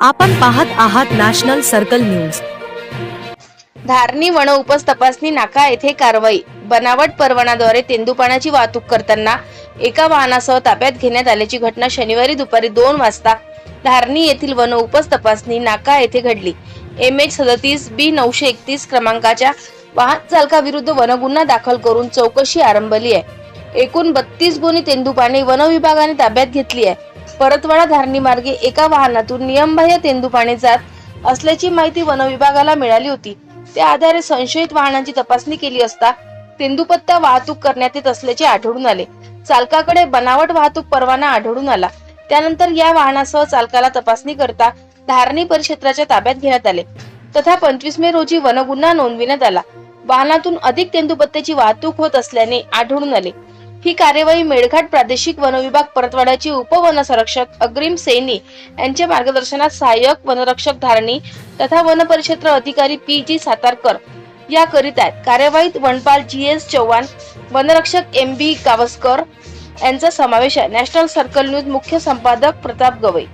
आपण पाहत आहात नॅशनल सर्कल न्यूज. धारणी वन उपस तपासणी नाका येथे कारवाई. बनावट परवानाद्वारे तेंदूपाण्याची वाहतूक करताना एका वाहनासह ताब्यात घेण्यात आल्याची घटना शनिवारी दुपारी दोन वाजता धारणी येथील वन उपस तपासणी नाका येथे घडली. एम एच सदतीस बी नऊशे एकतीस क्रमांकाच्या वाहन चालकाविरुद्ध वनगुन्हा दाखल करून चौकशी आरंभली आहे. एकूण बत्तीस गुन्हे तेंदुपाने वन विभागाने ताब्यात घेतली आहे. परतवाडा धारणी मार्गे एका वाहनातून नियमबाह्य तेंदूपाणी जात असल्याची माहिती वनविभागाला मिळाली होती. त्या आधारे संशयित वाहनांची तपासणी केली असता तेंदूपत्ता वाहतूक करण्यात येत असल्याचे आढळून आले. चालकाकडे बनावट वाहतूक परवाना आढळून आला. त्यानंतर या वाहनासह चालकाला तपासणी करता धारणी परिक्षेत्राच्या ताब्यात घेण्यात आले. तथा पंचवीस मे रोजी वनगुन्हा नोंदविण्यात आला. वाहनातून अधिक तेंदूपत्त्याची वाहतूक होत असल्याने आढळून आले. ही कार्यवाही मेळघाट प्रादेशिक वनविभाग परतवाड्याचे उपवन संरक्षक अग्रिम सैनी यांच्या मार्गदर्शनात सहाय्यक वनरक्षक धारणी तथा वनपरिक्षेत्र अधिकारी पी जी सातारकर या करीत आहेत. कार्यवाहीत वनपाल जी एस चव्हाण वनरक्षक एम बी गावस्कर यांचा समावेश आहे. नॅशनल सर्कल न्यूज मुख्य संपादक प्रताप गवई.